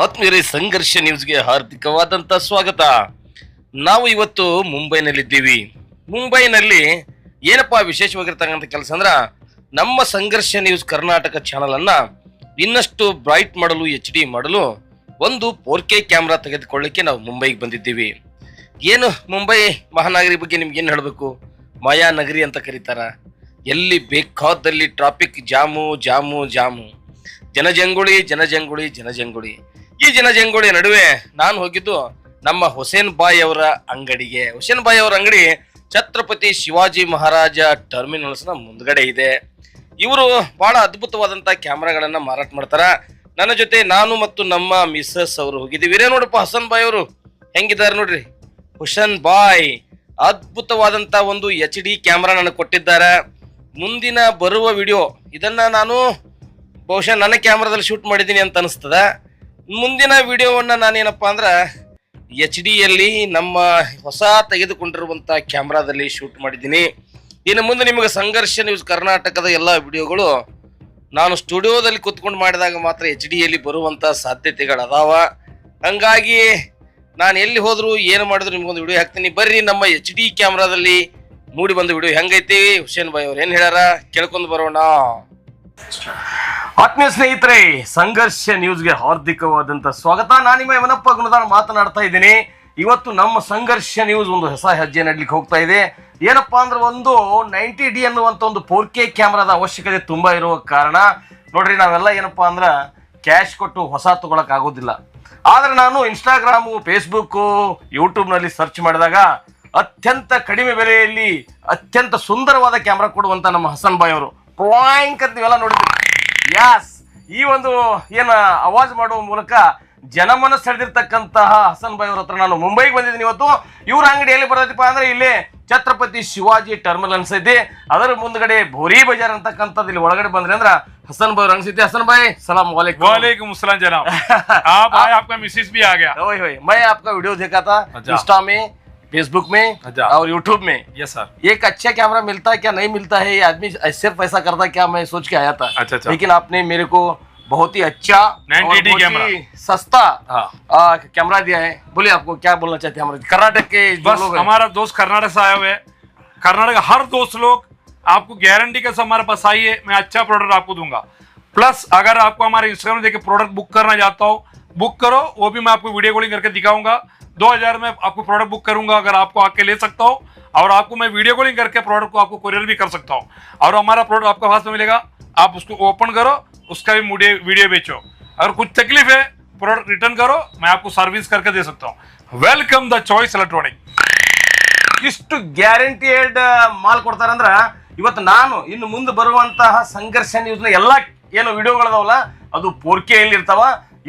ಆತ್ಮೀಯರೇ, ಸಂಘರ್ಷ ನ್ಯೂಸ್ಗೆ ಹಾರ್ದಿಕವಾದಂಥ ಸ್ವಾಗತ. ನಾವು ಇವತ್ತು ಮುಂಬೈನಲ್ಲಿದ್ದೀವಿ. ಮುಂಬೈನಲ್ಲಿ ಏನಪ್ಪಾ ವಿಶೇಷವಾಗಿರ್ತಕ್ಕಂಥ ಕೆಲಸ ಅಂದ್ರ, ನಮ್ಮ ಸಂಘರ್ಷ ನ್ಯೂಸ್ ಕರ್ನಾಟಕ ಚಾನಲನ್ನು ಇನ್ನಷ್ಟು ಬ್ರೈಟ್ ಮಾಡಲು, ಎಚ್ ಡಿ ಮಾಡಲು ಒಂದು ಫೋರ್ ಕೆ ಕ್ಯಾಮ್ರಾ ತೆಗೆದುಕೊಳ್ಳಿಕ್ಕೆ ನಾವು ಮುಂಬೈಗೆ ಬಂದಿದ್ದೀವಿ. ಏನು ಮುಂಬೈ ಮಹಾನಗರಿ ಬಗ್ಗೆ ನಿಮ್ಗೆ ಏನು ಹೇಳಬೇಕು? ಮಾಯಾ ನಗರಿ ಅಂತ ಕರೀತಾರ. ಎಲ್ಲಿ ಬೇಕಾದಲ್ಲಿ ಟ್ರಾಫಿಕ್ ಜಾಮು ಜಾಮು ಜಾಮು. ಜನಜಂಗುಳಿ ಜನಜಂಗುಳಿ ಜನಜಂಗುಳಿ ಈ ಜನಜಂಗುಳಿ ನಡುವೆ ನಾನು ಹೋಗಿದ್ದು ನಮ್ಮ ಹುಸೇನ್ ಬಾಯ್ ಅವರ ಅಂಗಡಿಗೆ. ಹುಸೇನ್ ಬಾಯ್ ಅವರ ಅಂಗಡಿ ಛತ್ರಪತಿ ಶಿವಾಜಿ ಮಹಾರಾಜ ಟರ್ಮಿನಲ್ಸ್ನ ಮುಂದ್ಗಡೆ ಇದೆ. ಇವರು ಬಹಳ ಅದ್ಭುತವಾದಂತ ಕ್ಯಾಮ್ರಾಗಳನ್ನ ಮಾರಾಟ ಮಾಡ್ತಾರ. ನನ್ನ ಜೊತೆ ನಾನು ಮತ್ತು ನಮ್ಮ ಮಿಸ್ಸಸ್ ಅವರು ಹೋಗಿದ್ದೀವಿ. ಇರೇ ನೋಡಪ್ಪ ಹಸನ್ ಬಾಯ್ ಅವರು ಹೆಂಗಿದ್ದಾರೆ ನೋಡ್ರಿ. ಹುಸನ್ ಬಾಯ್ ಅದ್ಭುತವಾದಂತ ಒಂದು ಎಚ್ ಡಿ ಕ್ಯಾಮ್ರಾ ನನಗೆ ಕೊಟ್ಟಿದ್ದಾರೆ. ಮುಂದಿನ ಬರುವ ವಿಡಿಯೋ ಇದನ್ನ ನಾನು ಬಹುಶಃ ನನ್ನ ಕ್ಯಾಮ್ರಾದಲ್ಲಿ ಶೂಟ್ ಮಾಡಿದ್ದೀನಿ ಅಂತ ಅನಿಸ್ತದ. ಮುಂದಿನ ವಿಡಿಯೋವನ್ನು ನಾನೇನಪ್ಪ ಅಂದ್ರೆ ಎಚ್ ಡಿಯಲ್ಲಿ ನಮ್ಮ ಹೊಸ ತೆಗೆದುಕೊಂಡಿರುವಂಥ ಕ್ಯಾಮ್ರಾದಲ್ಲಿ ಶೂಟ್ ಮಾಡಿದ್ದೀನಿ. ಇನ್ನು ಮುಂದೆ ನಿಮಗೆ ಸಂಘರ್ಷ ನ್ಯೂಸ್ ಕರ್ನಾಟಕದ ಎಲ್ಲ ವಿಡಿಯೋಗಳು ನಾನು ಸ್ಟುಡಿಯೋದಲ್ಲಿ ಕುತ್ಕೊಂಡು ಮಾಡಿದಾಗ ಮಾತ್ರ ಎಚ್ ಡಿಯಲ್ಲಿ ಬರುವಂಥ ಸಾಧ್ಯತೆಗಳದಾವ. ಹಂಗಾಗಿ ನಾನು ಎಲ್ಲಿ ಹೋದರೂ ಏನು ಮಾಡಿದ್ರು ನಿಮ್ಗೊಂದು ವಿಡಿಯೋ ಹಾಕ್ತೀನಿ. ಬರ್ರಿ ನಮ್ಮ ಎಚ್ ಡಿ ಕ್ಯಾಮ್ರಾದಲ್ಲಿ ಮೂಡಿ ಬಂದ ವಿಡಿಯೋ ಹೆಂಗೈತಿ? ಹುಸೇನ್ ಬಾಯ್ ಅವ್ರು ಏನು ಹೇಳ್ಯಾರ? ಕೇಳ್ಕೊಂಡು ಬರೋಣ. ಆತ್ಮೀಯ ಸ್ನೇಹಿತರೆ, ಸಂಘರ್ಷ ನ್ಯೂಸ್ಗೆ ಹಾರ್ದಿಕವಾದಂತ ಸ್ವಾಗತ. ನಾನು ನಿಮ್ಮ ಯಮನಪ್ಪ ಗುಣದಾನ ಮಾತನಾಡ್ತಾ ಇದ್ದೀನಿ. ಇವತ್ತು ನಮ್ಮ ಸಂಘರ್ಷ ನ್ಯೂಸ್ ಒಂದು ಹೊಸ ಹೆಜ್ಜೆ ನಡ್ಲಿಕ್ಕೆ ಹೋಗ್ತಾ ಇದೆ. ಏನಪ್ಪಾ ಅಂದ್ರೆ ಒಂದು ನೈಂಟಿ ಡಿ ಅನ್ನುವಂತ ಒಂದು ಫೋರ್ ಕೆ ಕ್ಯಾಮ್ರಾದ ಅವಶ್ಯಕತೆ ತುಂಬಾ ಇರುವ ಕಾರಣ, ನೋಡ್ರಿ ನಾವೆಲ್ಲ ಏನಪ್ಪಾ ಅಂದ್ರೆ ಕ್ಯಾಶ್ ಕೊಟ್ಟು ಹೊಸ ತಗೊಳಕ್ ಆಗೋದಿಲ್ಲ. ಆದ್ರೆ ನಾನು ಇನ್ಸ್ಟಾಗ್ರಾಮು, ಫೇಸ್ಬುಕ್ಕು, ಯೂಟ್ಯೂಬ್ನಲ್ಲಿ ಸರ್ಚ್ ಮಾಡಿದಾಗ ಅತ್ಯಂತ ಕಡಿಮೆ ಬೆಲೆಯಲ್ಲಿ ಅತ್ಯಂತ ಸುಂದರವಾದ ಕ್ಯಾಮ್ರಾ ಕೊಡುವಂತ ನಮ್ಮ ಹಸನ್ ಬಾಯ್ ಅವರು. ಪ್ಲಾಂಕ್ ಅಂತ ಇವೆಲ್ಲ ನೋಡಿದ್ವಿ ಯಾಸ್ ಈ ಒಂದು ಏನು ಅವಾಜ್ ಮಾಡುವ ಮೂಲಕ ಜನಮನ ಸೆಳೆದಿರ್ತಕ್ಕಂತಹ ಹಸನ್ ಭಾಯ್ ಅವ್ರ ಹತ್ರ ನಾನು ಮುಂಬೈಗೆ ಬಂದಿದ್ದೀನಿ ಇವತ್ತು. ಇವ್ರ ಅಂಗಡಿ ಎಲ್ಲಿ ಬರೋದಪ್ಪ ಅಂದ್ರೆ ಇಲ್ಲಿ ಛತ್ರಪತಿ ಶಿವಾಜಿ ಟರ್ಮಿನಲ್ ಅನ್ಸೈತಿ. ಅದರ ಮುಂದ್ಗಡೆ ಭೋರಿ ಬಜಾರ್ ಅಂತಕ್ಕಂಥದ್ದು ಇಲ್ಲಿ ಒಳಗಡೆ ಬಂದ್ರೆ ಅಂದ್ರ ಹಸನ್ ಭಾಯ್ ಅನ್ಸೈತಿ ಹಸನ್ ಭಾಯ್ ಸಲಾಮ್ ವಾಲೇಕುಮ್ ವಾಲೇಕುಮ್ ಸಲಾಮ್ ಜನಾಬ್. आप आए आपका मिसिस भी आ गया फेसबुक में अच्छा। और यूट्यूब में। यस सर एक अच्छा कैमरा मिलता है क्या नहीं मिलता है ये आदमी सिर्फ़ ऐसा करता है क्या मैं सोच के आया था। अच्छा, अच्छा। लेकिन आपने मेरे को बहुत ही अच्छा और बहुत कैमरा। ही सस्ता हाँ। कैमरा दिया है। बोलिए आपको क्या बोलना चाहते हैं हमारे कर्नाटक के बस हमारा दोस्त कर्नाटक से आए हुए हैं। कर्नाटक का हर दोस्त लोग आपको गारंटी के साथ हमारे पास आइए मैं अच्छा प्रोडक्ट आपको दूँगा। प्लस अगर आपको हमारे इंस्टाग्राम देखे प्रोडक्ट बुक करना चाहता हो बुक करो वो भी मैं आपको वीडियो कॉलिंग करके दिखाऊँगा। दो हजार में आपको प्रोडक्ट बुक करूंगा अगर आपको आके ले सकता हो और आपको मैं वीडियो कॉलिंग करके प्रोडक्ट को आपको कोरियर भी कर सकता हूँ और हमारा प्रोडक्ट आपके पास में मिलेगा आप उसको ओपन करो उसका भी वीडियो वीडियो बेचो अगर कुछ तकलीफ है प्रोडक्ट रिटर्न करो मैं आपको सर्विस करके दे सकता हूँ वेलकम द चॉइस इलेक्ट्रॉनिक ಇಷ್ಟು ಗ್ಯಾರಂಟಿಯಡ್ ಮಾಲ್ ಕೊಡ್ತಾರಂದ್ರ ಇವತ್ತು ನಾನು ಇನ್ನು ಮುಂದೆ ಬರುವಂತಹ ಸಂಘರ್ಷ ನ್ಯೂಸ್ನ ಎಲ್ಲ ಏನು ವಿಡಿಯೋಗಳದಾವಲ್ಲ ಅದು ಫೋರ್ ಕೆ ಅಲ್ಲಿ ಇರ್ತಾವ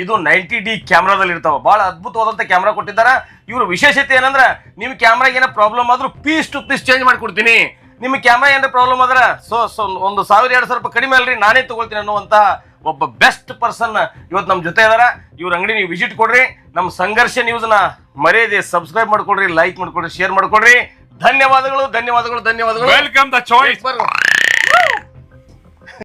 ಇದು ನೈಂಟಿ ಡಿ ಕ್ಯಾಮ್ರಾದಲ್ಲಿ ಇರ್ತಾವ. ಬಹಳ ಅದ್ಭುತವಾದಂತ ಕ್ಯಾಮ್ರಾ ಕೊಟ್ಟಿದ್ದಾರೆ. ಇವರು ವಿಶೇಷತೆ ಏನಂದ್ರೆ ನಿಮ್ಮ ಕ್ಯಾಮ್ರಾಗ ಏನೋ ಪ್ರಾಬ್ಲಮ್ ಆದ್ರೂ ಪೀಸ್ ಟು ಪೀಸ್ ಚೇಂಜ್ ಮಾಡ್ಕೊಡ್ತೀನಿ. ನಿಮ್ ಕ್ಯಾಮ್ರಾ ಏನಾರ ಪ್ರಾಬ್ಲಮ್ ಆದ್ರೆ ಸೊ ಸೊ ಒಂದು ಸಾವಿರ ಎರಡು ಸಾವಿರ ರೂಪಾಯಿ ಕಡಿಮೆ ಅಲ್ರಿ ನಾನೇ ತಗೊಳ್ತೀನಿ ಅನ್ನುವಂತ ಒಬ್ಬ ಬೆಸ್ಟ್ ಪರ್ಸನ್ ಇವತ್ತು ನಮ್ಮ ಜೊತೆ ಇದಾರೆ. ಇವ್ರ ಅಂಗಡಿ ನೀವು ವಿಸಿಟ್ ಕೊಡ್ರಿ. ನಮ್ಮ ಸಂಘರ್ಷ ನ್ಯೂಸ್ ನ್ಯೂಸ್ನ ಮರೆಯದೆ ಸಬ್ಸ್ಕ್ರೈಬ್ ಮಾಡ್ಕೊಡ್ರಿ ಲೈಕ್ ಮಾಡ್ಕೊಡ್ರಿ ಶೇರ್ ಮಾಡ್ಕೊಡ್ರಿ. ಧನ್ಯವಾದಗಳು ಧನ್ಯವಾದಗಳು ಧನ್ಯವಾದಗಳು. Welcome the choice